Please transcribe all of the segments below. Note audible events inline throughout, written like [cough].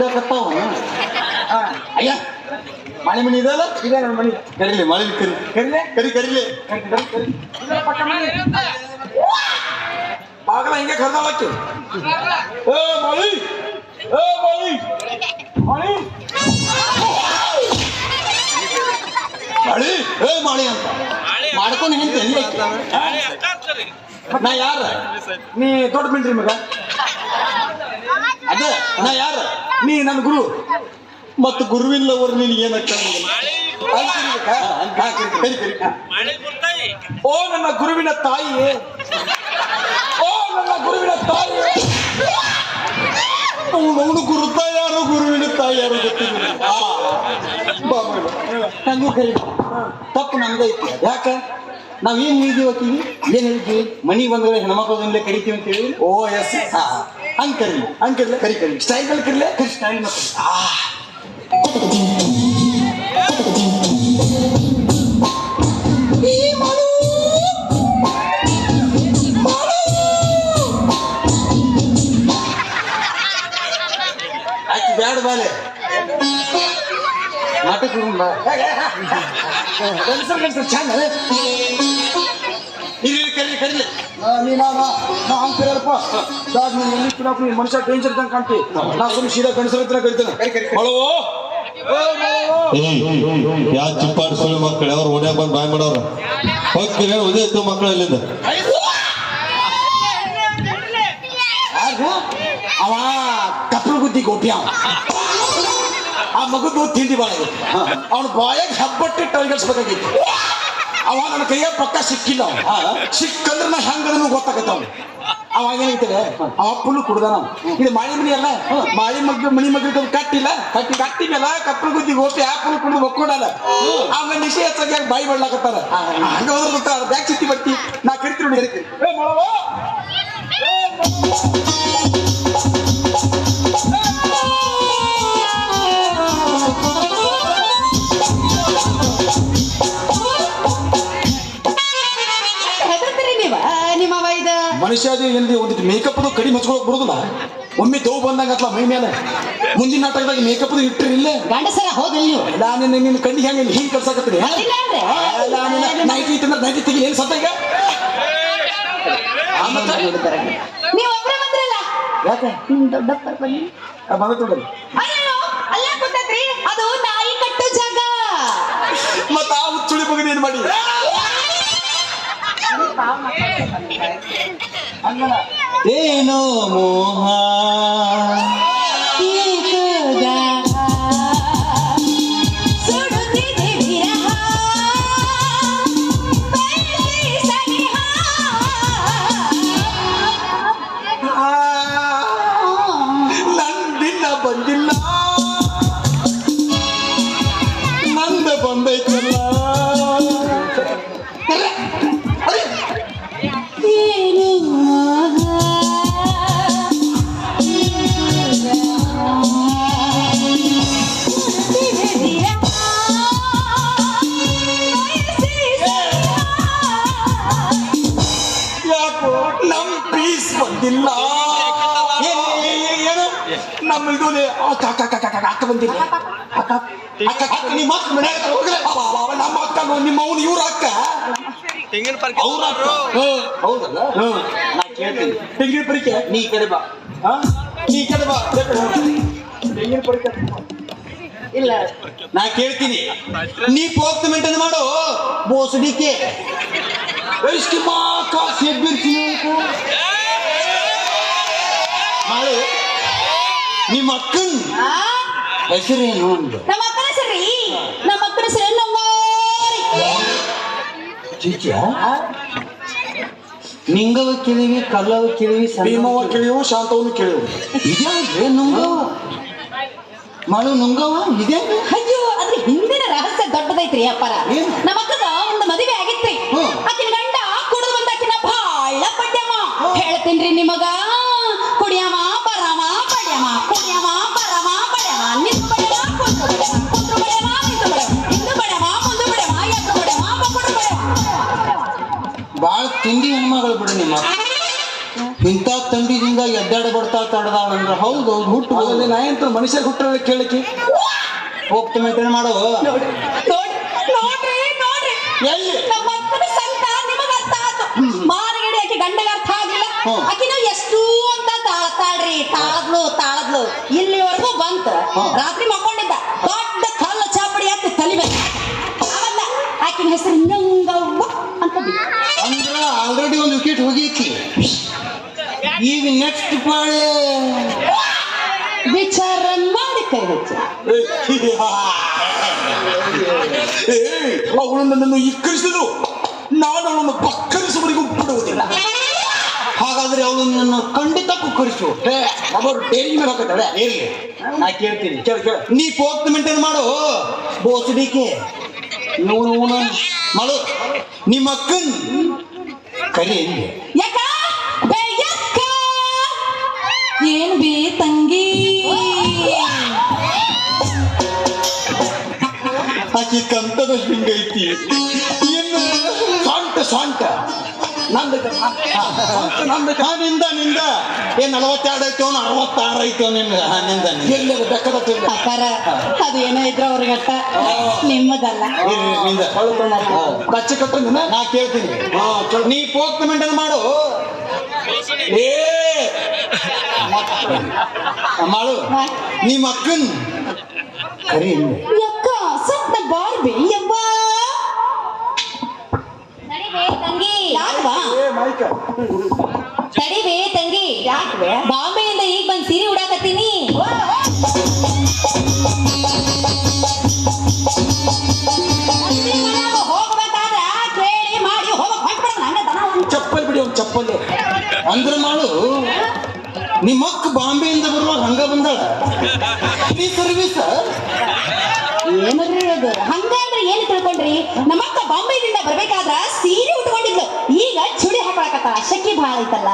ಕತ್ತಾವ ಅಯ್ಯ. ಮಳೆ ಮನಿ ಇದಲ್ಲ ಇದೆ ನನ್ನ ಮನಿ ಕರೀಲಿ ಮಳೆ ಕರಿ. ಕರಿಲೆ? ಕರಿ ಕರೀಲಿ. ಬಾಗಲ ಹಿಂಗೆ ಕರ್ದಾಳಕ್ಕೆ ಏ ಮಳಿ. ಏ ಮಳಿ. ಮಳಿ. ಮಳಿ ಏ ಮಳಿ ಅಂತ. ಮಾಡ್ಕೊಂಡು ಹೆಂತ ಎಲ್ಲಿ ನಾ ಯಾರ? ನೀ ದೊಡ್ಡ ಮಿಲ್ಟ್ರಿ ಮಗ. ಅದ ನಾ ಯಾರ? ನೀ ನನ್ನ ಗುರು. ಮತ್ತು ಗುರುವಿಲ್ಲವರು ನೀನು ಏನಕ್ಕ. ಓ ನನ್ನ ಗುರುವಿನ ತಾಯಿ ಓ ನನ್ನ ಗುರುವಿನ ತಾಯಿ ಅವನು ಗುರು ಯಾರು ಗುರುವಿನ ತಾಯಿ ಯಾರು ಗೊತ್ತಿಲ್ಲ. ನಂಗೂ ಕರಿ ತಪ್ಪು ನಮ್ದೈತಿ ಯಾಕ? ನಾವ್ ಏನ್ ಹೇಳಿದೀವಿ ಆಕಿಗೆ ಏನ್ ಹೇಳಿದ್ವಿ ಮನಿ ಬಂದ್ರೆ ಹೆಣ್ಮಕ್ಳದಲ್ಲೇ ಕರಿತೀವಿ ಅಂತ ಹೇಳಿ? ಓ ಎಸ್ ಹಾ ಹಂಗ್ ಕರಿ ಹಂಗಿರ್ಲೆ ಕರಿ ಕರಿ ಸ್ಟೈಲ್ ಮೇಲೆ ಕರಿಲೆ ಸ್ಟೈಲ್ ಮತ್ತೆ ಆಕಿ ಬ್ಯಾಡ ಬಾಲೆ. ನಾಟಕ ಗಂಡಸರು ಗಂಡಸರು ಚಂದ ಇಲ್ಲಿ ಕರೀಲಿ ಹಂಗೆ ನೀನು ಎಲ್ಲಿ ಪಿಡಪ್ಪ ನೀನು ಮನುಷ್ಯ ಡೇಂಜರ್ ಇದ್ದಂಗೆ ಕಾಣ್ತಿ. ನಾ ಸುಮ್ಮನೆ ಸೀದಾ ಗಂಡಸರ ಹತ್ರ ಕರಿತೇನೆ. ಹಲೋ ಯಾ ಮಕ್ಕಳು ಅವ್ರು ಓಡ್ಯಾಗ ಬಂದು ಬಾಯ್ ಮಾಡೋರು. ಹೋಗ್ತೀರಿ ಉದಯ ಇತ್ತು ಮಕ್ಕಳು ಅಲ್ಲಿಂದ ಅವ ಕಪ್ಪಲು ಗುದ್ದಿ ಆ ಮಗದ್ದು ತಿಂಡಿ ಬಾಳ ಅವನ ಬಾಯಾಗ ಹಬ್ಬಟ್ಟಿ ಟೈಗರ್ಸ್ಬೇಕಾಗಿತ್ತು ಅವ ನನ್ನ ಕೈಯಾಗ ಪಕ್ಕ ಸಿಕ್ಕಿಲ್ಲ ಅವ ಸಿಕ್ಕಂದ್ರೆ ನಾ ಹೆಂಗದನ್ನು ಗೊತ್ತಾಗತ್ತ ಅವ್ನು. ಅವಾಗ ಏನಾಗ್ತದೆ ಅವ ಫುಲ್ ಕುಡ್ದಾನ ನಾವು ಇದು ಮಾಳಿ ಮನಿ ಅಲ್ಲ? ಮಾಳಿ ಮಗ್ಳು ಮನಿ ಮಗ್ಳು ಕಟ್ಟಿಲ್ಲ ಕಟ್ಟಿ ಕಟ್ಟಿ ಮೇಲೆ ಕಪ್ಪಲು ಗುದ್ದಿ ಹೋಗಿ ಆ ಫುಲ್ ಕುಡಿದು ಒಕ್ಕೊಡಲ್ಲ ಆಮೇಲೆ ನಿಶೆ ಹೆಚ್ಚಾಗಿ ಬಾಯಿ ಬಡ್ಲಾಕತ್ತಾರ ಹಂಗ ಹೋದ್ರೆ ಗೊತ್ತಾಗ ಬ್ಯಾಗ್ ಚಿತ್ತಿ ಬಟ್ಟಿ ನಾ ಕರಿತೀನಿ ನೋಡಿ ವೈದ ಮನುಷ್ಯ ಅದು ಎಲ್ಲಿ ಒಂದಿಟ್ಟು ಮೇಕಪ್ ಅದು ಕಡಿಮೆ ಹಚ್ಕೊಳಕ್ ಬರುದಿಲ್ಲ ಒಮ್ಮೆ ತೋ ಬಂದಂಗ ಅಥವಾ ಮೈ ಮೇಲೆ ಮುಂದಿನ ನಾಟಕದಾಗ ಮೇಕಪ್ ಅದು ಇಟ್ಟಿರಿ ಇಲ್ಲೇ ಗಂಡಸರ ನೀವು ನಿನ್ನ ಕಣ್ಣಿಗೆ ಹೆಂಗೆ ಹಿಂಗ್ ಕಳ್ಸಾಕತ್ತೀನಿ ನೈಟಿ ಇಟ್ಟಂದ್ರೆ ನೈಟಿ ತೆಗಿ ಏನ್ ಸತ್ತ ಈಗ? ನೀವು ಬಂದ್ರಲ್ಲ ಯಾಕೆ ಬನ್ನಿ ಅಲ್ಲೇ ಕೂತೈತ್ರಿ ಅದು ನಾಯಿ ಕಟ್ಟೋ ಜಾಗ ಮತ್ತ ಆ ಹುಚ್ಚುಳಿ ಬಗ್ಗೆ ಏನ್ ಮಾಡಿ ಏನೋ ಮೋಹ? ನಿಮ್ಮ ಅವ ಅಕ್ಕನು ನಿಮ್ಮ ಅವನು ಇವ್ರ ಅಕ್ಕ. ತೆಂಗಿನ ಅವ್ರ ಹೌದಲ್ಲ. ನಾ ಕೇಳ್ತೀನಿ. ತೆಂಗಿನ ಪರಿಕೆ? ನೀ ಈ ಕಡೆ ಬಾ. ಹಾ? ನೀ ಕಡೆ ಬಾ. ತೆಂಗಿನ ಪರಿಕೆ ಇಲ್ಲ. ನಾ ಕೇಳ್ತೀನಿ. ನೀ ಪೋಕ್ತ ಮೇಂಟೈನ್ ಮಾಡು. ಬೋಸಡಿಕೆ. ಎಷ್ಟು ಮಾಕ ಮಾಡು. ನಿಮ್ಮ ಅಕ್ಕನ್? ಹೆಸರೇನು ನಮ್ಮ ಅಕ್ಕನ ನಮ್ಮ ಅಕ್ಕನ ಸರಿ ನಂಗೋರಿ ಚಿಚ್ಚ ನಿಂಗವ ಕೇಳಿವಿ ಕಲ್ಲವ ಕೇಳಿವಿ ಭೀಮವ ಕೇಳಿವು ಶಾಂತವನ್ನು ಕೇಳಿವು ಇದೇ ನುಂಗವ? ಮಳು ನುಂಗವ? ಇದೇ ಅಯ್ಯೋ ಅದ್ರ ಹಿಂದಿನ ರಹಸ್ಯ ದೊಡ್ಡದೈತ್ರಿ ಅಪ್ಪರ? ನಮ್ಮ ಅಕ್ಕಗ ಬರ್ತಾ ಹೌದು ಹೌದು ಹುಟ್ಟು ಹೋಗಲಿ ನಾ ಎಂತ ಮನುಷ್ಯ ಹುಟ್ಟರ ಕೇಳಕ್ಕೆ? ಹೋಗ್ತು ಮೇಂಟೈನ್ ಮಾಡೋ. ಎಲ್ಲಿ? ನಮ್ಮ ಸಂತ ನಿಮಗ ಅರ್ಥ ಆತು ಮಾರಗಡಿ ಆಕಿ ಗಂಡಗ ಅರ್ಥ ಆಗಿಲ್ಲ. ಹ್ಮ್. ಆಕಿನ ಎಷ್ಟು ಅಂತ ತಾಳ್ತಾಳ್ರಿ ತಾಳದ್ಲು ತಾಳದ್ಲು. ಇಲ್ಲಿವರೆಗೂ ಬಂತ. ರಾತ್ರಿ ಮಕ್ಕೊಂಡಿದ್ದ ದೊಡ್ಡ ಕಲ್ಲು ಚಾಪಡಿ ಹತ್ತಿ ತಲಿಬೇಕು ಅವಲ್ಲ ಆಕಿನ ಹೆಸರು ನಂಗವ್ವ ಅಂತ. ಅಂದ್ರ ಆಲ್ರೆಡಿ ಒಂದು ವಿಕೆಟ್ ಹೋಗೈತಿ. ಈಗ ನೆಕ್ಸ್ಟ್ ಪಾಳೆ. ವಿಚಾರ ಮಾಡಿ ಕೈ ಹಚ್ಚ ಅವಳು ನನ್ನನ್ನು ಇಕ್ಕರಿಸಿದ್ರು ನಾನು ಅವಳನ್ನು ಪಕ್ಕರಿಸುವವರೆಗೂ ಬಿಡುವುದಿಲ್ಲ. ಹಾಗಾದ್ರೆ ಅವಳು ನನ್ನ ಖಂಡಿತ ಕುಕ್ಕರಿಸು ಅವರು ಡೈರಿ ಮೇಲೆ ಹಾಕತ್ತಾಳೆ ಇರ್ಲಿ. ನಾ ಕೇಳ್ತೀನಿ. ಕೇಳ ಕೇಳ. ನೀ ಪೋಕ್ತ ಮೇಂಟೈನ್ ಮಾಡು. ಬೋಸಡಿಕೆ ನೋಡು ಮಾಡು ನಿಮ್ಮ ಅಕ್ಕನ್. ಕರಿ ಎಲ್ಲಿ ಯಾಕ? ಆಕೆ ಕಂತದ ಹಿಂಗೈತಿ ಇನ್ನು ಸ್ವಂಟ ಸ್ವಂಟ ನಂದ ನಂದ ನಿಂದ ನಿಂದ. ಏನ್ ನಲವತ್ತೆರಡು ಐತೋ ಅರವತ್ತಾರು ಐತೋ ನಿಂದ. ನಿಂದ ಎಲ್ಲ ಬೆಕ್ಕದ ಅಕ್ಕಾರ ಅದು ಏನೋ ಇದ್ರ ಅವ್ರಿಗೆ ನಿಮ್ಮದಲ್ಲ. ನಿಂದ. ಕಚ್ಚಿ ಕಟ್ಟು ನಾ ಕೇಳ್ತೀನಿ. ನೀ ಪೋಕ್ತ ಮೇಂಟೈನ್ ಮಾಡು. ಏ ಮಾಡು. ನಿಮ್ಮ ಅಕ್ಕನ್ ಕರಿ ಸತ್ತ ಬಾರ್ಬಿ. ಯವ್ವ? ತಡಿಬೇ ತಂಗಿ. ಯಾಕವಾ ತಡಿಬೇ ತಂಗಿ. ಯಾಕ್ವೆ ಬಾಂಬೆಯಿಂದ ಈಗ ಬಂದ್ ಸೀರೆ ಉಡಾಕತ್ತೀನಿ. ಹೋಗ್ಬೇಕಾದ್ರ ಕೇಳಿ ಮಾಡಿ ಹೋಗಕ್ ಹೊಂಟ್ಬಿಡ ನಂಗ ದನ ಒಂದು ಚಪ್ಪಲ್ ಬಿಡಿ ಒಂದು ಚಪ್ಪಲ್. ಅಂದ್ರೆ ಮಾಡು ನಿಮ್ಮ ಅಕ್ಕ ಬಾಂಬೆಯಿಂದ ಬರುವಾಗ ಹಂಗ ಬಂದಾಳ? ಸರ್ವಿಸ್ ಅದು ಹಂಗಂದ್ರೆ ಏನು ತಿಳ್ಕೊಂಡ್ರಿ? ನಮ್ಮಕ್ಕ ಬಾಂಬೆದಿಂದ ಬರ್ಬೇಕಾದ್ರ ಸೀರೆ ಉಟ್ಕೊಂಡಿದ್ಲು. ಈಗ ಚುಡಿ ಹಾಕಾಕತ್ತ ಶಕ್ಕಿ ಭಾಳ ಐತಲ್ಲ?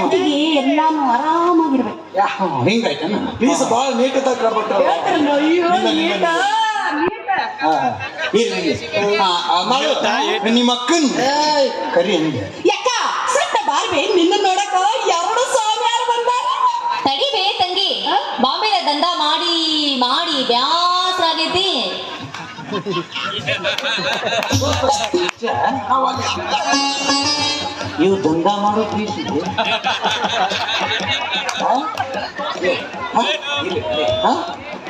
ಹುಡುಗಿ ಎಲ್ಲಾನು ಆರಾಮಾಗಿರ್ಬೇಕು. ಹಿಂಗಾಯ್ತನ ಭಾಳ ನೀಟ್ ನಿಮ್ಮ ಅಕ್ಕನ್. ಕರಿ ಯಾಕ ಸಟ್ಟ ಬಾರ್ಬೆ ನಿನ್ನ ನೋಡಕ ಎರಡು ಸಾವಿರ ಬಂದ ತಡಿಬೇ ತಂಗಿ. ಬಾಂಬೆದ ದಂಡ ಮಾಡಿ ಮಾಡಿ ಆಗೈತಿ ಇವು ದಂಡ ಮಾಡೋ ಪ್ಲೀಸ್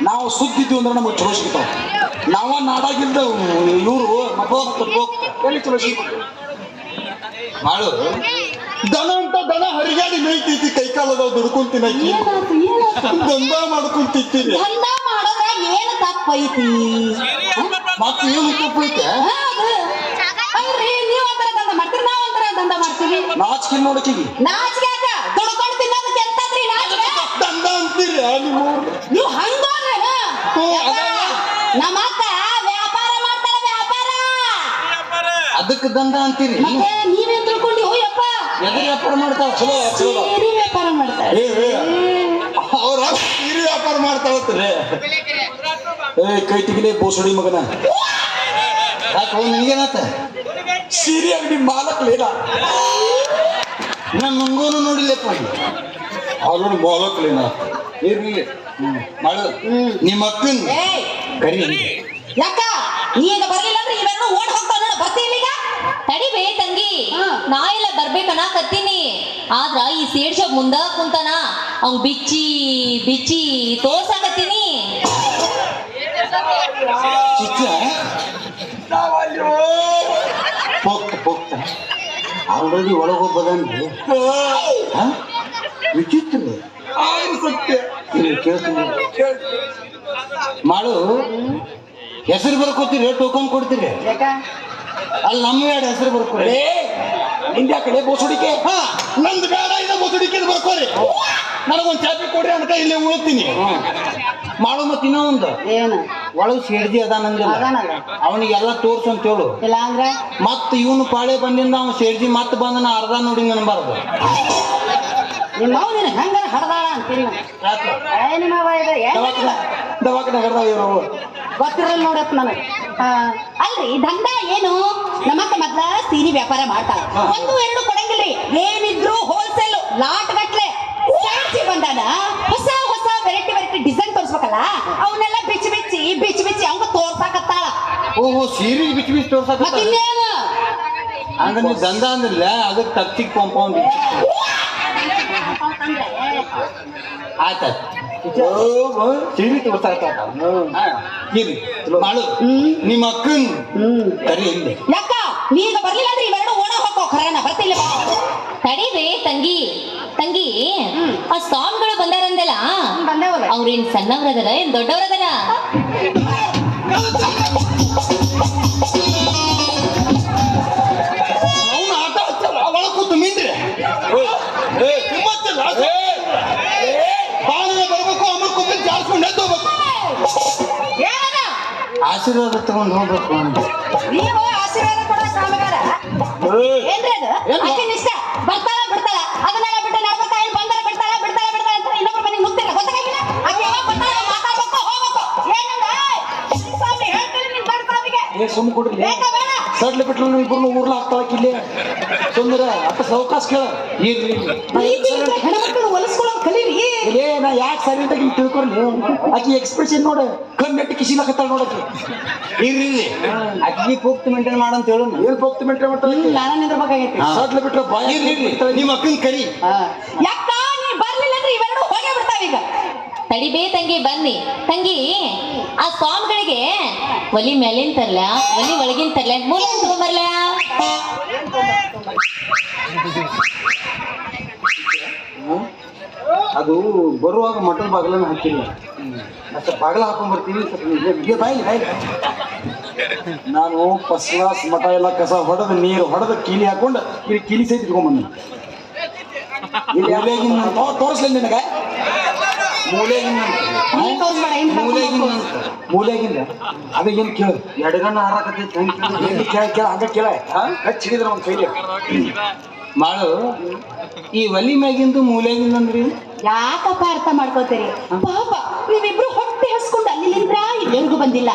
ನಾವು ಸುದ್ದಿದ್ವಿ ಅಂದ್ರೆ ನಮಗೆ ಚಲೋ ಸಿಗ್ತಾವ. ನಾವ ನಾಡಾಗಿಲ್ದ ಇವರು ಎಲ್ಲಿ ಚಲೋ ಸಿಗ್ತಾವ ಮಾಡು. ದನ ಅಂತ ದನ ಹರಿಗಾಡಿ ಮೇಯ್ತೈತಿ ಕೈ ಕಾಲದ ಏನಾತು ದಂಧ ಮಾಡ್ಕೊಂಡ್ ತಿಂತೀನಿ. ದಂಧ ಮಾಡೋದ್ರಾಗ ಏನು ತಪ್ಪೈತಿ? ಮತ್ತೆ ಏನು ತಪ್ಪೈತೆ ಅಲ್ರಿ ನೀವು ಒಂಥರ ದಂದ ಮಾಡ್ತೀರಿ ನಾವು ಒಂಥರ ದಂಧ ಮಾಡ್ತೀವಿ. ನಾಚಿಕೆ ನೋಡಕಿಗಿ ನಾಚಿಕೆ ಯಾಕ ದುಡ್ಕೊಂಡು ತಿನ್ನೋದಕ್ಕೆ ಎಂತದ್ರಿ ನಾಚಿಕೆ? ದಂಧ ಅಂತೀರಿ ನೀವು? ಯಪ್ಪ, ಅದಲ್ಲ. ನಮ್ಮ ಅಕ್ಕ ವ್ಯಾಪಾರ ಮಾಡ್ತಾರ ವ್ಯಾಪಾರ. ಅದಕ್ಕೆ ದಂಧ ಅಂತೀರಿ. ಮತ್ತೆ ನೀವೇನ್ ತಿಳ್ಕೊಂಡಿ ಹೋಯಪ್ಪ ಎದ್ರ ವ್ಯಾಪಾರ ಮಾಡ್ತಾವ ಚಲೋ ಚಲೋ. ಸೀರೆ ವ್ಯಾಪಾರ ಮಾಡ್ತಾರೆ. ಅವ್ರ ಸೀರೆ ವ್ಯಾಪಾರ ಮಾಡ್ತಾಳತ್ತಾರೆ ಏ ಕೈ ತೆಗಿಲೇ ಬೋಸಡಿ ಮಗನ. ಯಾಕೆ ನಿನಗೇನಾತ? ಸೀರೆ ಅಂಗಡಿ ಮಾಲಕ್ಲೇನ ನಾನು ನಂಗೋನು ನೋಡಿಲ್ಲಪ್ಪ ಅವ್ರು ಮಾಲಕ್ಲೇನ ಇರ್ಲಿ ಮಾಡು. ನಿಮ್ಮ ಅಕ್ಕನ ಏಯ್ ಕರಿ. ಯಾಕ? ನೀ ಈಗ ಬರಲಿಲ್ಲ ಅಂದ್ರೆ ಇವೆರಡು ಓಡ್ ಹೋಗ್ತಾವ ನೋಡ. ಬರ್ತೀನಿ ಈಗ? ತಡಿಬೇ ತಂಗಿ. ನಾ ಎಲ್ಲ ಬರ್ಬೇಕನ್ನಕತ್ತೀನಿ ಆದ್ರ ಈ ಸೇಡ್ಶ ಶಾಪ್ ಮುಂದ ಕುಂತಾನ. ಅವ್ ಬಿಚ್ಚಿ ಬಿಚ್ಚಿ ತೋರ್ಸಾಕತ್ತೀನಿ. ಹೋಗ್ತ ಹೋಗ್ತ ಆಲ್ರೆಡಿ ಒಳಗೊಬ್ಬದನ್ರಿ. ವಿಚಿತ್ರ. ಮಾಡು. ಹೆಸರು ಬರ್ಕೋತೀರಿ ಟೋಕನ್ ಕೊಡ್ತೀರಿ. ಯಾಕ? ಅಲ್ಲಿ ನಮ್ಮ ಎರಡು ಹೆಸರು ಬರ್ಕೊರಿ ನಿಂದ ಕಡೆ ಬೋಸುಡಿಕೆ? ಹಾ. ನಂದು ಬೇಡ ಇದು ಬೋಸುಡಿಕೆ ಬರ್ಕೋರಿ. ನನಗೊಂದು ಚಾಪಿ ಕೊಡ್ರಿ ಅನ್ಕ ಇಲ್ಲಿ ಉಳ್ತೀನಿ. ಮಾಡು ಮತ್ತೆ ಇನ್ನೊಂದು. ಏನು? ಒಳಗೆ ಸೇರ್ದಿ ಅದಾನಂದಿಲ್ಲ. ಅವನಿಗೆಲ್ಲ ತೋರ್ಸು ಅಂತ ಹೇಳು ಇಲ್ಲ ಅಂದ್ರೆ? ಮತ್ತೆ ಇವನು ಪಾಳೆ ಬಂದಿಂದ ಅವ್ನು ಸೇರ್ಜಿ ಮತ್ತೆ ನಾ ಅರ್ಧ ನೋಡಿ ಅನ್ಬಾರ್ದು ನಿಮ್ಮ ಹೆಂಗಾರ ಹಡ್ದಾಳ ಅಂತೀರಿ ನಿಮ್ಮ ದವಾಖಾನೆ ಹರ್ದಾವ ಇವ್ರು ಗೊತ್ತಿರಲ್ಲ ನೋಡಪ್ಪ ನನಗೆ. ಅಲ್ರಿ ದಂಡ ಏನು? ನಮ್ಮಕ್ಕ ಮೊದ್ಲ ಸೀರೆ ವ್ಯಾಪಾರ ಮಾಡ್ತಾಳ. ಒಂದು ಎರಡು ಕೊಡಂಗಿಲ್ರಿ. ಏನಿದ್ರು ಹೋಲ್ಸೇಲ್ ಲಾಟ್ ಗಟ್ಲೆ ಸ್ಯಾನ್ಸಿ ಬಂದಾನ. ಹೊಸ ಹೊಸ ವೆರೈಟಿ ವೆರೈಟಿ ಡಿಸೈನ್ ತೋರಿಸ್ಬೇಕಲ್ಲ? ಅವನ್ನೆಲ್ಲ ಬಿಚ್ಚಿ ಬಿಚ್ಚಿ ಬಿಚ್ಚಿ ಬಿಚ್ಚಿ ಅವಂಗ ತೋರ್ಸಾಕತ್ತಾಳ. ಓಹೋ ಸೀರೆ ಬಿಚ್ಚಿ ಬಿಚ್ಚಿ ತೋರ್ಸಾಕ ಮತ್ತಿನ್ನೇನು ಹಂಗ ನೀವು ದಂಧ ಅಂದ್ರಲ್ಲ ಅದಕ್ಕೆ ತತ್ತಿಗೆ ಕಾಂಪೌಂಡ್ ಆಯ್ತ ಸೀರೆ ಇರ್ಲಿ ಮಾಡು. ನಿಮ್ಮ ಅಕ್ಕನ್ ಕರಿ ಹಿಂದೆ. ಯಾಕ? ನೀ ಈಗ ಬರ್ಲಿಲ್ಲ ಅಂದ್ರೆ ಇವೆರಡು ಓಣ ಹೋಗೋ ಖರೇನ? ಬರ್ತಿಲ್ಲ. ಬಾ. ತಡಿವೆ ತಂಗಿ ತಂಗಿ ಆ ಸಾಂಗ್ಗಳು ಬಂದಾರಂದಲ್ಲ? ಬಂದೇವಲ್ಲ. ಅವ್ರೇನ್ ಸಣ್ಣವ್ರದಾರ ಏನ್ ದೊಡ್ಡವ್ರದಾರ? ಆಶೀರ್ವಾದ ತಗೊಂಡು ಹೋಗ್ಬೇಕು ಅಂದೆ ನೀವು ಆಶೀರ್ವಾದ ಕೊಡೋ ಕಾಮಗಾರ ಏನ್ರಿ ಅದು? ಅಷ್ಟೇನ್ ಇಷ್ಟ ಬರ್ತಾಳ ಬಿಡ್ತಾಳ? ಅದನ್ನೆಲ್ಲ ಬಿಟ್ಟು ನಡ್ಬರ್ತಾ ಏನ್ ಬಂದಾರ ಬಿಡ್ತಾಳ ಬಿಡ್ತಾಳ ಬಿಡ್ತಾಳ ಅಂತ ಇನ್ನೊಬ್ರ ಮನೆಗೆ ನುಗ್ತಿಲ್ಲ ಗೊತ್ತಾಗಿಲ್ಲ ಆಕೆ ಯಾವಾಗ ಬರ್ತಾಳ ಮಾತಾಡ್ಬೇಕು ಹೋಗ್ಬೇಕು. ಏನಂದ ಸ್ವಾಮಿ ಹೇಳ್ತೀನಿ ನಿನ್ ದೊಡ್ಡ ಸ್ವಾಮಿಗೆ ಏ ಸುಮ್ ಕೊಡ್ರಿ. ಬೇಕಾ ಬೇಡ. ಸಡ್ಲ ಬಿಟ್ಲು ನೀವು ಇಬ್ಬರು ಊರ್ಲ ಇಲ್ಲಿ ಸುಂದರ ಅಪ್ಪ ಸಾವಕಾಶ ಕೇಳ. ಇರ್ಲಿ ಹೆಣ್ಮಕ್ಳು ಹೊಲಿಸ್ಕೊಳ್ಳೋದು ಕಲೀರಿ. ಇಲ್ಲೇ ನಾ ಯಾಕೆ ಸರಿ ತಿಳ್ಕೊರ್ಲಿ ಆಕಿ ಎಕ್ಸ್ಪ್ರೆಷನ್ ನೋಡ. ಕಣ್ಣೆಟ್ಟು ಕಿಸಿಲಕತ್ತಾಳ ನೋಡಕ್ಕೆ. ಇರ್ರಿ. ಅಕ್ಕಿ ಪೋಕ್ತಿ ಮೇಂಟೈನ್ ಮಾಡಂತ ಹೇಳು ಏನ್ ಪೋಕ್ತಿ ಮೇಂಟೈನ್ ಮಾಡ್ತಾಳೆ ನಾನು ನಿಂದ್ರಬೇಕಾಗೈತಿ ಸಡ್ಲ ಬಿಟ್ರೆ ಬಾಯ ಇರ್ಲಿ ನಿಮ್ಮ ಅಕ್ಕನ ಕರಿ. ಯಾಕ ನೀ ಬರ್ಲಿಲ್ಲ ಅಂದ್ರೆ ಇವೆರಡು ಹೋಗೇ ಬಿಡ್ತಾವ ಈಗ. ತಡಿಬೇ ತಂಗಿ ಬನ್ನಿ. ತಂಗಿ ಆ ಸ್ವಾಮಿಗಳಿಗೆ ಒಲಿ ಮೇಲಿನ ತರ್ಲ ಒಲಿ ಒಳಗಿನ ತರ್ಲ ಮೂಲ ತಗೊಂಬರ್ಲ. ಅದು ಬರುವಾಗ ಮಟನ್ ಬಾಗಿಲನ್ನ ಹಾಕಿಲ್ಲ. ಮತ್ತೆ ಬಾಗಿಲ ಹಾಕೊಂಡ್ ಬರ್ತೀವಿ ಸ್ವಲ್ಪ ಬಾಯಿ ಬಾಯಿ ನಾನು ಫಸ್ಟ್ ಕ್ಲಾಸ್ ಮಠ ಎಲ್ಲ ಕಸ ಹೊಡೆದು ನೀರು ಹೊಡೆದು ಕೀಲಿ ಹಾಕೊಂಡು ಇಲ್ಲಿ ಕೀಲಿ ಸಹಿತ ಇಟ್ಕೊಂಡ್ಬಂದ. ಮೂಲೆಗಿನ ತೋರಿಸ್ಲಿ ನಿನಗೆ? ಮೂಲೆಗಿನ ಮೂಲೆಗಿನ ಮೂಲೆಗಿಂದ. ಅದ ಏನ್ ಕೇಳು? ಎಡಗಣ್ಣ ಹಾರಾಕತ್ತೈತಿ ಕೇಳ ಕೇಳ ಹಂಗ ಕೇಳ. ಹಚ್ಚಿಡಿದ್ರ ಒಂದು ಕೈಲಿ ಮಾಡು. ಈ ಒಲಿ ಮ್ಯಾಗಿಂದು ಮೂಲೆಗಿಂದ ಅಂದ್ರಿ? ಯಾಕಪ್ಪ ಅರ್ಥ ಮಾಡ್ಕೋತೀರಿ? ಪಾಪ ನೀವಿಬ್ರು ಹೊಟ್ಟೆ ಹಸ್ಕೊಂಡು ಅಲ್ಲಿಂದ ಇಲ್ಲಿವರೆಗೂ ಬಂದಿಲ್ಲ.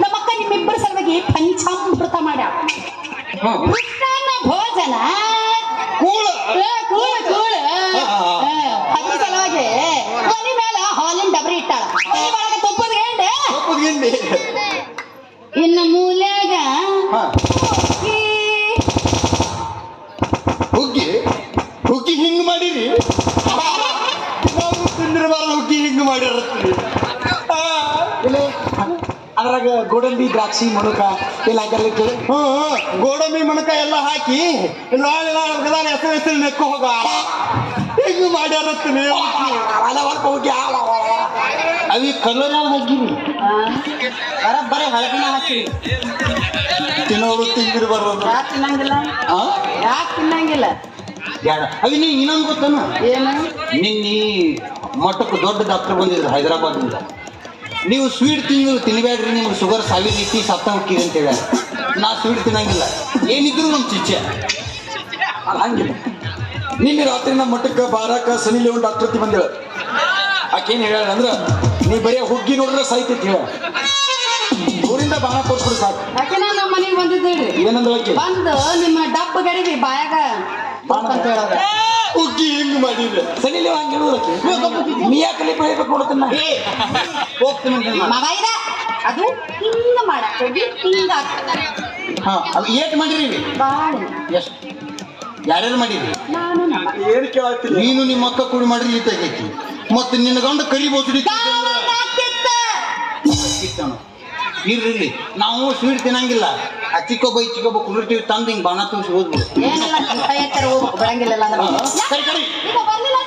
ನಮ್ಮ ಅಕ್ಕ ನಿಮ್ಮಿಬ್ಬರ ಸಲುವಾಗಿ ಪಂಚಾಮೃತ ಮಾಡ. ಕೃಷ್ಣನ ಭೋಜನ. ಕೂಳು. ಕೂಳು, ಕೂಳು. ಅದ್ರ ಸಲುವಾಗಿ. ದ್ರಾಕ್ಷಿ ಮಣುಕ. ಇಲ್ಲ ಕಲಿತು ಹ್ಞೂ ಗೋಡಂಬಿ ಮಣಕ ಎಲ್ಲ ಹಾಕಿ ನಾಳೆ ಹೆಸರು ಹೆಸರು ನೆಕ್ಕು ಹೋಗ. ಹಿಂಗ್ ಮಾಡ್ಯಾರತ್ತೀನಿ ಅವಿ ಕಲರ್ ಯಾವ್ದು ಹಾಕಿರಿ ಬರೀ ಹಳದಿನ ಹಾಕಿ. ತಿನ್ನೋರು ತಿಂದಿರಬಾರ್ದು ಯಾಕೆ ತಿನ್ನಂಗಿಲ್ಲ? ಯಾಕೆ ತಿನ್ನಂಗಿಲ್ಲ? ಬ್ಯಾಡ ಅವಿ ನೀ ಇನ್ನೊಂದು ಗೊತ್ತನ? ಏನು? ನಿನ್ನೆ ಮಠಕ್ಕೆ ದೊಡ್ಡ ಡಾಕ್ಟರ್ ಬಂದಿದ್ರು ಹೈದರಾಬಾದಿಂದ ನೀವು ಸ್ವೀಟ್ ತಿಂದು ತಿನ್ಬೇಡ್ರಿ ನಿಮ್ಗೆ ಶುಗರ್ ಸಾಲಿ ರೀತಿ ಸತ್ತ ಹೋಗ್ತೀರಿ ಅಂತ ಹೇಳ. ನಾ ಸ್ವೀಟ್ ತಿನ್ನಂಗಿಲ್ಲ. ಏನಿದ್ರು ನಮ್ಮ ಚಿಚ್ಚೆ ಹಂಗಿಲ್ಲ ನಿನ್ನೆ ರಾತ್ರಿ ನಮ್ಮ ಮಠಕ್ಕೆ ಬಾರಕ ಸನಿ ಲೇವನ್ ಡಾಕ್ಟರ್ ತಿ ಬಂದೇಳ ಆಕೇನ್ ಹೇಳಂದ್ರ ನೀ ಬರೀ ಹುಗ್ಗಿ ನೋಡಿದ್ರೆ ಸಾಯ್ತೈತಿ ಹೇಳ. ಊರಿಂದ ಬಾಣ ಕೊಟ್ಬಿಡು ಸಾಕು. ಯಾಕೆ ನಾನು ನಮ್ಮ ಮನೆಗೆ ಏನಂದ್ರೆ ಬಂದು ನಿಮ್ಮ ಡಪ್ಪ ಗಡಿಗೆ ಬಾಯಾಗ ಅಂತ ಹೇಳೋದು ಹುಗ್ಗಿ ಹಿಂಗ್ ಮಾಡಿದ್ರೆ. ಸನಿ ಲಿಯೋ ಹಂಗೆ ಹೇಳೋದು ಆಕಿ ನೀ ಯಾಕೆ ಲಿಪ್ ಹೇಳ್ಬೇಕು ನೋಡ್ತೀನಿ ಹೋಗ್ತೀನಿ ಮಗ ಇದೆ ಅದು ಹಿಂಗ ಮಾಡಕ್ ಹೋಗಿ ಹಿಂಗ ಹಾಕ್ತಾರೆ ಹಾ ಅದು ಏಟ್ ಮಾಡಿರಿ ಇವಿ? ಬಾಳ. ಎಷ್ಟು? ಯಾರ್ಯಾರು ಮಾಡಿರಿ? ನಾನು ಏನು ಕೇಳತ್ತೀನಿ ನೀನು ನಿಮ್ಮ ಅಕ್ಕ ಕೂಡಿ ಮಾಡ್ರಿ ಈ ತೆಗೈತಿ ಮತ್ತೆ ನಿನ್ನ ಗಂಡ ಕರಿ ಬೋಸಡಿ ಇರ್ರಿ ನಾವು ಸ್ವೀಟ್ ತಿನ್ನಂಗಿಲ್ಲ. ಆ ಚಿಕ್ಕೊಬ್ಬ ಈ ಚಿಕ್ಕೊಬ್ಬ ಕುಡಿರ್ತೀವಿ ತಂದು ಹಿಂಗೆ ಬಾಣ ತುಂಬಿಸಿ ಹೋದ್ಬಿಡು ಏನಿಲ್ಲ ಕೈ ಎತ್ತರ ಹೋಗ್ಬೇಕು ಬೆಳಂಗಿಲ್ಲ ಅಂದ್ರೆ ಸರಿ ಕರಿ ಈಗ ಬರ್ಲಿಲ್ಲ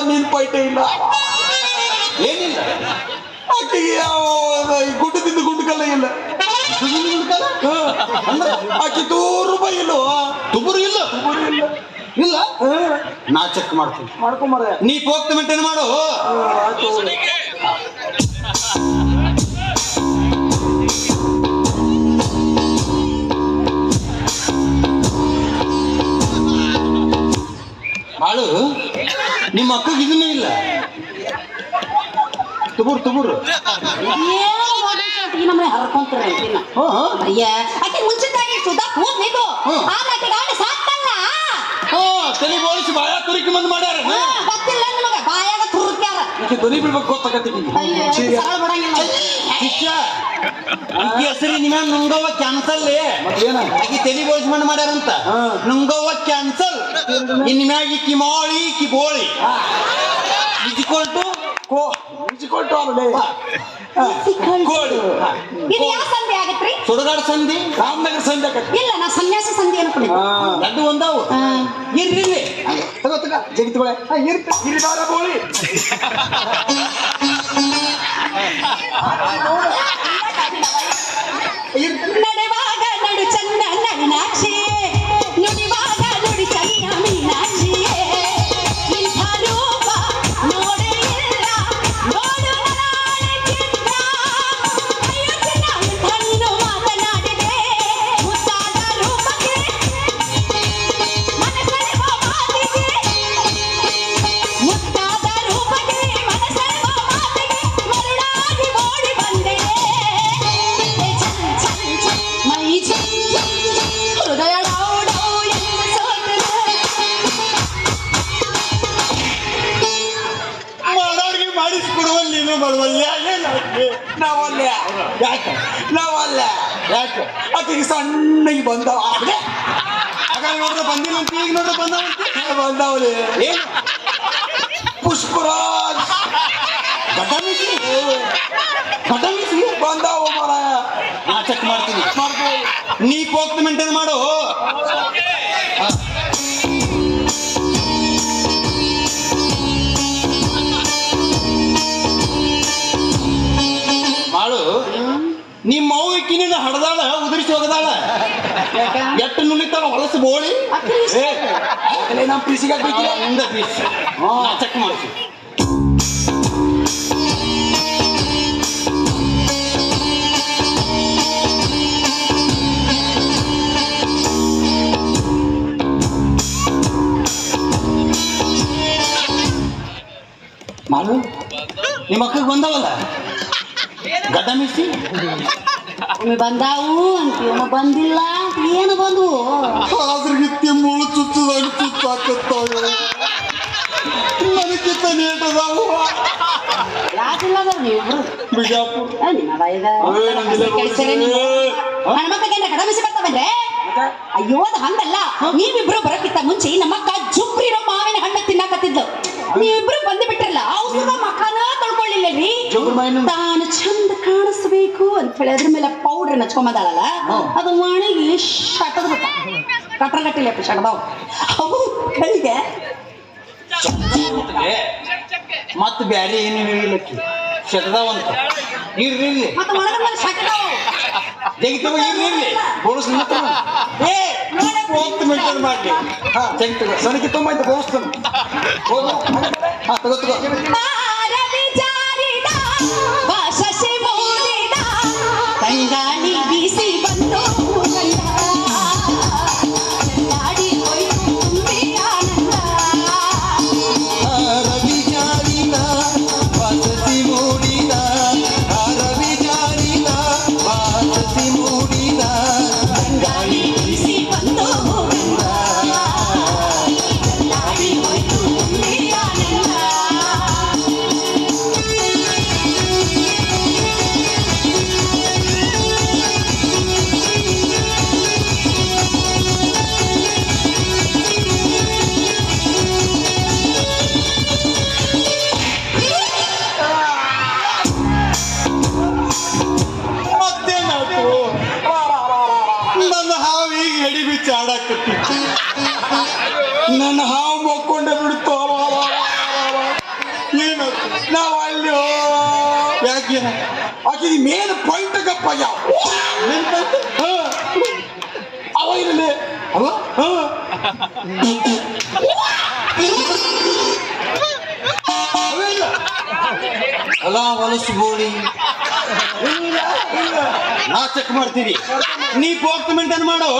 ಯಾರ ಪೈಟ ಇಲ್ಲ. ಏನಿಲ್ಲ. ಆಕೆಗೆ ಗುಡ್ಡದಿಂದ ಗುಂಡ್ಕಲ್ಲ ಇಲ್ಲ. ಆಕೆ ದೂರ ರೂಪಾಯಿ ಇಲ್ಲ. ತುಬುರು ಇಲ್ಲ. ಇಲ್ಲ? ಇಲ್ಲ ನಾ ಚೆಕ್ ಮಾಡ್ತೀನಿ. ಮಾಡ್ಕೊಂಬಾರ ನೀ ಹೋಗ್ತಾ ಮೇಂಟೈನ್ ಮಾಡು. ಬಾಳು. ನಿಮ್ಮ ಅಕ್ಕಗೆ ಇದನ್ನೂ ಇಲ್ಲ. ತುಬುರು ತುಬುರು. ಈ ನಮ್ಮನೆ ಹರ್ಕೊಂತಾರೆ ಅಯ್ಯ ಆಕೆ ಮುಂಚಿತಾಗಿ ಸುಧಾ ಕೂದ್ಲಿದ್ದು ಆಕೆ ಗಾಡಿ ಸಾಕ್ತಲ್ಲ. ಓ ತಲೆ ಬೋಳಿಸಿ ಬಾಯ ತುರಿಕಿ ಮಂದ್ ಮಾಡ್ಯಾರ. ಗೊತ್ತಿಲ್ಲ ನಿಮಗ. ಬಾಯಾಗ ತುರುಕ್ಯಾರ. ಈಕೆ ಧ್ವನಿ ಬಿಡ್ಬೇಕು ಗೊತ್ತಾಗತ್ತೆ ಅಯ್ಯ ಸರಳ ಬಿಡಂಗಿಲ್ಲ. ಈ ಹೆಸರಿ ನಿಮ್ಮ ನುಂಗವ್ವ ಕ್ಯಾನ್ಸಲ್ ಮತ್ತೆ ಆಕಿ ತಲೆ ಬೋಳಿಸಿ ಮಂದ್ ಮಾಡ್ಯಾರಂತ. ನುಂಗವ್ವ ಕ್ಯಾನ್ಸಲ್ ಇನ್ ಮ್ಯಾಗಿ ಕಿಮಾಳಿ ಕಿಬೋಳಿ ಇಜ್ಕೊಳ್ತು ಕೋ. ಈಜಿಕೊಟ್ಟು ಅವನೇ ಕೋಳಿ ಇದು ಯಾವ ಸಂಧಿ ಆಗತ್ರಿ? ಸುಡಗಾಡ ಸಂಧಿ? ರಾಮನಗರ ಸಂಧಿ ಆಕತ್ತೆ. ಇಲ್ಲ ನಾ ಸನ್ಯಾಸ ಸಂಧಿ ಅನ್ಕೊಂಡಿದ್ದೆ. ಹಾ. ಲಡ್ಡು ಒಂದಾವು. ಇರ್ರಿ. ತಗೋ ತಗ. ಜಗತ್ಗಳೇ ಇರ್ತ ಇರಿದಾರ [laughs] ಬೋಳಿ ನಡೆವಾಗ ನೋಡ್ರೆ ಬಂದಿಲ್ಲ ಅಂತ ಈಗ ನೋಡ್ರ ಬಂದವಂತೆ ಬಂದವನೇ ಏನು? ಪುಷ್ಪರಾಜ್. ಬಟಾಮಿಸಿ ಬಟಾಮಿಸಿ ಬಂದಾವ ಮರ ನಾ ಚೆಕ್ ಮಾಡ್ತೀನಿ. ನೀ ಪೋಕ್ತ ಮೇಂಟೈನ್ ಮಾಡು. ಎಟ್ಟು ನುಣಿತಾಳ ಹೊಲಸು ಬೋಳಿ ಆಗಲೇ ನಮ್ಮ ಪ್ರೀಸಿಗೆ ಹಾಕ್ಬೇಕಿಲ್ಲ ಹಿಂದ ಪೀಸ್ ಚೆಕ್ ಮಾಡ್ತೀನಿ ಮಾಡು ನಿಮ್ಮ ಅಕ್ಕಗೆ ಬಂದವಲ್ಲ ಗಡ್ಡ ಮಿಸಿ ಒಮ್ಮೆ ಬಂದಾವು ಅಂತೀವಿ ಒಮ್ಮೆ ಬಂದಿಲ್ಲ ಅಂತ ಏನು ಬಂದವು ಅದ್ರಗಿತ್ತಿ ಮುಳು ಚುಚ್ಚು ನೇಟದಾವು ಯಾಕಿಲ್ಲ ಬಿಜಾಪುರ. ಕಡ ಬಿಸಿ ಬರ್ತಾವಲ್ರೇ ಅಯ್ಯೋ ಅದು ಹಂಗಲ್ಲ. ನೀವಿಬ್ರು ಬರಕ್ಕಿಂತ ಮುಂಚೆ ನಮ್ಮಕ್ಕ ಜುಬ್ರಿರೋ ಮಾವಿನ ಹಣ್ಣು ತಿನ್ನಾಕತ್ತಿದ್ಲು. ನೀವಿಬ್ರು ಬಂದು ಬಿಟ್ರಲ್ಲ ಅವ್ರ ಮಖಾನ ತೊಳ್ಕೊಳ್ಳಿಲ್ಲ ರೀ ಜೋಗ್ರ ತಾನು ಚಂದ ಕಾಣಿಸ್ಬೇಕು ಅಂತ ಹೇಳಿ ಅದ್ರ ಮೇಲೆ ಪೌಡರ್ ಹಚ್ಕೊಂಬದಾಳಲ್ಲ ಅದು ಒಣಗಿ ಶಟದ ಬಿಟ್ಟ. ಕಟ್ರ ಗಟ್ಟಿಲ್ಲ ಶಟದವ್ ಅವು ಕಳಿಗೆ ಮತ್ತೆ ಬ್ಯಾರಿ ಏನು ಹೇಳಿಲ್ಲಕ್ಕಿ ಶತದಾವಂತ ಇರ್ರಿ ಇರ್ಲಿ ಮತ್ತೆ ಒಣಗಿದ ಮೇಲೆ ಶಟದಾವ್ ಬೋಳಸ್ ನಿಂತ ಏ ಹೋಗ್ತು ಮೇಂಟೈನ್ ಮಾಡ್ಲಿ. ಹಾ ತೆಗಿತವ ಸನಕ್ಕೆ ತುಂಬ ಇದ್ದ ಬೋಸ್ತನ್ ಹಾ ತಗೋ ತಗೋ. ನಾ ಚೆಕ್ ಮಾಡ್ತೀರಿ. ನೀ ಪೋಸ್ಟ್ ಮೇಂಟೈನ್ ಮಾಡು.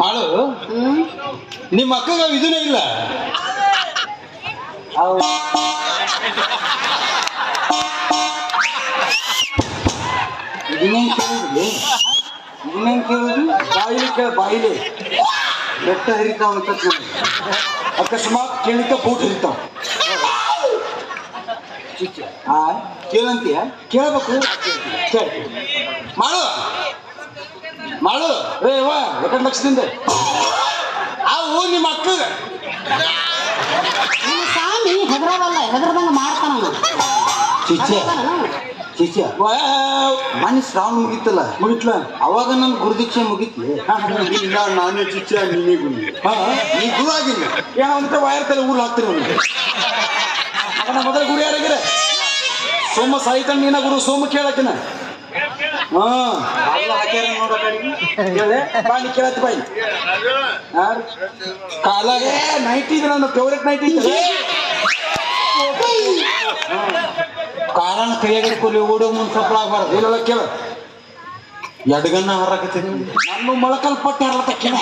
ಮಾಡು. ನಿಮ್ಮ ಅಕ್ಕಗ ಇದನ್ನೇ ಇಲ್ಲ. ಇದನ್ನೇನ್ ಕೇಳಿದ್ರಿ ಇದನ್ನೇನ್ ಕೇಳಿದ್ರಿ ಬಾಯಿಲಿ. ಕೇಳ ಬಾಯಿಲಿ ಬೆಟ್ಟ ಹರಿತಾವ ಅಂತ. ಅಕಸ್ಮಾತ್ ಕೇಳಿಕ ಬೂಟ್ ಹರಿತಾವ. ಆ, ಕೇಳಂತೀಯ? ಕೇಳ್ಬೇಕು. ಕೇಳ ಮಾಡು. ಮಾಡು. ಏ ವಾ ಲಕ್ಷದಿಂದ. ಅವು ನಿಮ್ಮ ನಿಮ್ಮ ಸ್ವಾಮಿ ಹೆದರವಲ್ಲ ಹೆದರದಂಗ ಮಾಡ್ತಾನ ಶಿಷ್ಯ ಶಿಷ್ಯ. ಮನೆ ಶ್ರಾವಣ ಮುಗಿತಲ್ಲ? ಮುಗಿತ್ಲ? ಅವಾಗ ನನ್ ಗುರುದೀಕ್ಷೆ ಮುಗಿತ್ಲಿ? ಇಲ್ಲ ನಾನೇ ಶಿಷ್ಯ ನೀನೇ ಗುರು. ಹಾ. ನೀ ಗುರು ಆಗಿಲ್ಲ. ಏನಂತ ವಯರ್ ಊರು ಹಾಕ್ತೀರಿ ಅವ್ನಿಗೆ ಅವನ. ಮೊದಲ ಗುರು ಯಾರಾಗಿರ ಸೋಮ ಸಾಯಿತ ನೀನ ಗುರು ಸೋಮ ಕೇಳಕಿನ ಹಾ. ಹಾಕ್ಯಾರ ನೋಡೋದಾಗಿ ಕೇಳೆ? ಬಾಯಿ ಕೇಳತ್ತಿ ಬಾಯಿ ಕಾಲಾಗ ನೈಟ್ ಇದೆ ನನ್ನ ಫೇವ್ರೆಟ್ ನೈಟ್ ಇದೆ ಕಾರಣ ಕೈಯಾಗ ಕೊಲಿ ಓಡೋ ಮುಂದೆ ಸಪ್ಲ ಆಗ್ಬಾರ್ದು. ಇಲ್ಲ ಕೇಳ. ಎಡಗನ್ನ ಹರಕತ್ತೀನಿ ನಾನು ಮೊಳಕಲ್ ಪಟ್ಟ ಹರ್ಲತ್ತ ಕೇಳ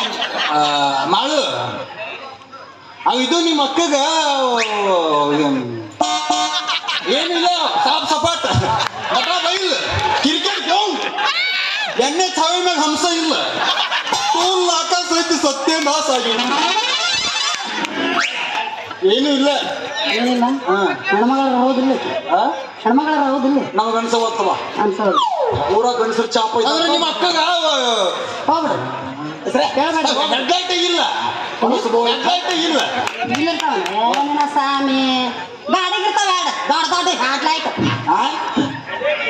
ಮಾಡು. ಅವ್ ಇದು ನಿಮ್ಮ ಅಕ್ಕಗ ಏನ್- ಏನಿಲ್ಲ, ಸಾಪ್ ಸಪಾಟ್. ಮಟ ಬೈಲ್. Cricket ground. ಎಣ್ಣೆ ಚಾವಿ ಮ್ಯಾಗ ಹಂಸ ಇಲ್ಲ. ತೋಲ್ ಆಕಾಶ ಐತಿ, ಸತ್ಯ ನಾಶ ಆಗಿ ಏನು ಇಲ್ಲ. ಏನಿಲ್ಲ ಹೆಣ್ಮಗಳ ಹೌದಿಲ್ಲ? ಹೆಣ್ಮಗಳ ಹೌದಿಲ್ಲ ನಾವು ಅನ್ಸ ಓದ್ತವ ಅನ್ಸೋದು ಊರ ಗಂಡಸರು ಚಾಪ ಅಂದ್ರೆ ನಿಮ್ಮ ಅಕ್ಕಗ ಕೇಳಬೇಡ ಹೆಡ್ಲೈಟ್ ಇಲ್ಲ. ಹೆಡ್ಲೈಟ್ ಇಲ್ಲ. ಇಲ್ಲಿರ್ತಾವನ ಏನಿನ ಸ್ವಾಮಿ. ಗಾಡಿಗಿರ್ತಾವ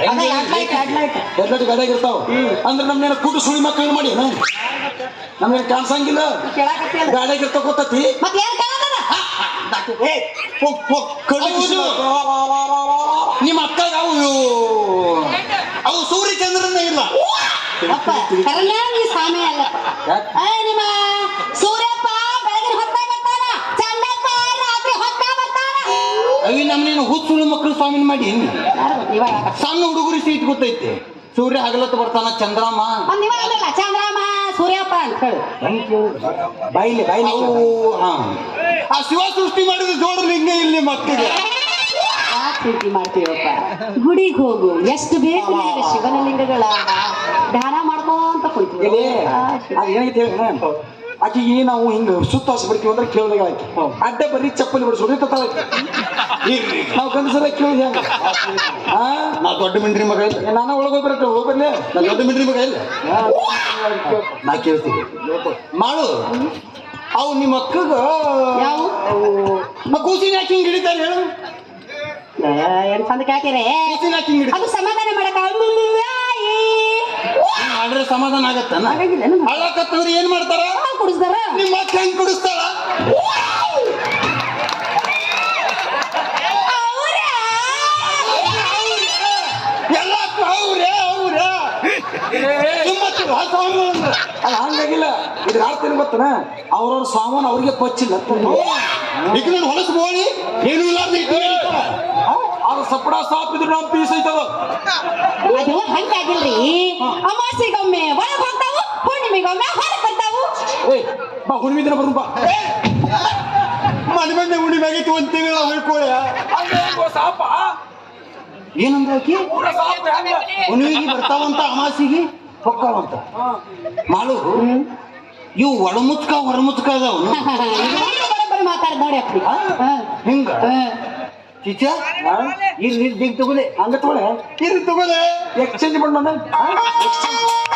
ಎರಡು ದೊಡ್ಡ ದೊಡ್ಡ ಇರ್ತಾವ? ಅಂದ್ರೆ ನಮ್ನೇನ ಕೂಟು ಸುಳಿ ಮಕ್ಕಳು ಮಾಡಿ ನಮ್ಗೆ ಕಾಣಿಸಂಗಿಲ್ಲ? ಗಾಡಿಯಾಗ ಇರ್ತಾವ ಗೊತ್ತತಿ ಮತ್ತೆ ಏನ್ ಕೇಳದ? ಹೌದು. ನಿಮ್ಮ ಅಕ್ಕ ಅವು ಅವು ಸೂರ್ಯ ಚಂದ್ರನೇ ಇಲ್ಲ ಅಪ್ಪ ಏ ಸೂರ್ಯಪ್ಪ ನಮ್ಮನೇನು ಹುಚ್ಚುಳು ಮಕ್ಕಳು ಸ್ವಾಮಿನ ಮಾಡಿ ಸಣ್ಣ ಹುಡುಗರು ಸೀಟ್ ಗೊತ್ತೈತಿ ಸೂರ್ಯ ಹಗಲತ್ತು ಬರ್ತಾನ ಚಂದ್ರಮ್ಮ ಚಂದ್ರಮ್ಮ ಸೂರ್ಯಪ್ಪ ಅಂತ ಹೇಳಿ. ಬಾಯಿಲಿ ಅವು ಹಾ. ಆ ಶಿವ ಸೃಷ್ಟಿ ಮಾಡಿದ ಜೋಡ ಲಿಂಗ ಇಲ್ಲಿ ಮಕ್ಕಳಿಗೆ. ಪ್ರೀತಿ ಮಾಡ್ತೀವಪ್ಪ? ಗುಡಿಗೆ ಹೋಗು. ಎಷ್ಟು ಬೇಕು ನಿನಗೆ ಶಿವನ ಲಿಂಗಗಳ ಧ್ಯಾನ ಮಾಡ್ಕೊಂತ ಕುಳಿತೀವಿ ಆಕಿಗೆ ನಾವು ಹಿಂಗ ಸುತ್ತ ಬಿಡ್ತೀವಿ ಅಂದ್ರೆ ಕೇಳಿದಾಗ ಆಯ್ತು. ಅಡ್ಡ ಬರೀ ಚಪ್ಪಲಿ ಬಿಡಿಸೋದು ತತ್ತಾಳ ನಾವು ಗಂಡಸರ ಕೇಳಿದ ನಾ ದೊಡ್ಡ ಮಿಂಡ್ರಿ ಮಗ ಇಲ್ಲ. ನಾನು ಒಳಗೆ ಹೋಗ್ಬರತ್ತೆ ಹೋಗ್ಬರ್ಲಿ ನಾ ದೊಡ್ಡ ಮಿಂಡ್ರಿ ಮಗ ಇಲ್ಲ. ನಾ ಕೇಳ್ತೀನಿ. ಮಾಡು. ಅವು ನಿಮ್ಮ ಅಕ್ಕಗ ಕೂಸಿನ ಯಾಕೆ ಹಿಂಗ್ ಹಿಡಿತಾರೆ ಹೇಳು. ಏನ್ ಚಂದ ಹಾಕಿರೆ ಕೂಸಿನ ಯಾಕೆ ಹಿಂಗ್ ಹಿಡಿತಾರೆ. ಅದು ಸಮಾಧಾನ ಮಾಡಕ ಹಿಂಗ್ ಮಾಡಿದ್ರೆ ಸಮಾಧಾನ ಆಗತ್ತ ಹಾಗಾಗಿಲ್ಲ ಹಳ್ಳಕತ್ತಂದ್ರೆ ಏನ್ ಮಾಡ್ತಾರ? ಕುಡಿಸ್ತಾರ. ನಿಮ್ಮ ಅಕ್ಕ ಹೆಂಗ್ ಕುಡಿಸ್ತಾಳ? ಎಲ್ಲ ಅವ್ರೇ ಅವ್ರೇ. ನಿಮ್ಮ ಅಕ್ಕ ಸ್ವಾಮಿ ಅಂದ್ರೆ. ಅಲ್ಲ ಹಂಗಾಗಿಲ್ಲ. ಇದು ಆಡ್ತೀನಿ ಗೊತ್ತನ? ಅವ್ರವ್ರ ಸಾಮಾನು ಅವ್ರಿಗೆ ಕೊಚ್ಚಿಲ್ಲ. ಈಗ ನಾನು ಹೊಲಸು ಬೋಳಿ ಏನು ಇಲ್ಲ ಅವ್ರ ಸಪಡ ಸಾಪ್ ಇದ್ರೆ ನಾವು ಪೀಸ್ ಐತವ ಅದು ಹಂಗಾಗಿಲ್ರಿ. ಅಮಾಸಿಗೊಮ್ಮೆ ಒಳಗ್ ಹೋಗ್ತಾವು ಹುಣ್ಣಿಮೆಗೊಮ್ಮೆ ಹೊರಗ್ ಬರ್ತಾವು. ಏಯ್ ಬಾ ಹುಣ್ಣಿಮೆ ದಿನ ಬರು ಬಾ. ಮನೆ ಮನೆ ಹುಣ್ಣಿಮೆ ಮ್ಯಾಗಿತ್ತು ಒಂದ್ ತಿಂಗಳ ಹೊಯ್ಕೊಳ್ಳ ಸಾಪ. ಏನಂದ್ರ ಆಕಿ? ಹುಣ್ಣಿಮೆಗೆ ಬರ್ತಾವಂತ ಅಮಾಸಿಗೆ? ಹೊಕ್ಕಾವಂತ. ಮಾಲು ಇವು ಒಳಮುತ್ಕ ಹೊರಮುತ್ಕ ಅದಾವ. ಹಿಂಗ ಚಿಚ್ಚ ಇಲ್ಲಿ ದಿಗ್ ತಗೊಲೆ ಹಂಗ ತಗೊಳೆ ಇಲ್ಲಿ ತಗೊಲೆ ಎಕ್ಸ್ಚೇಂಜ್ ಎಕ್ಸ್ಚೇಂಜ್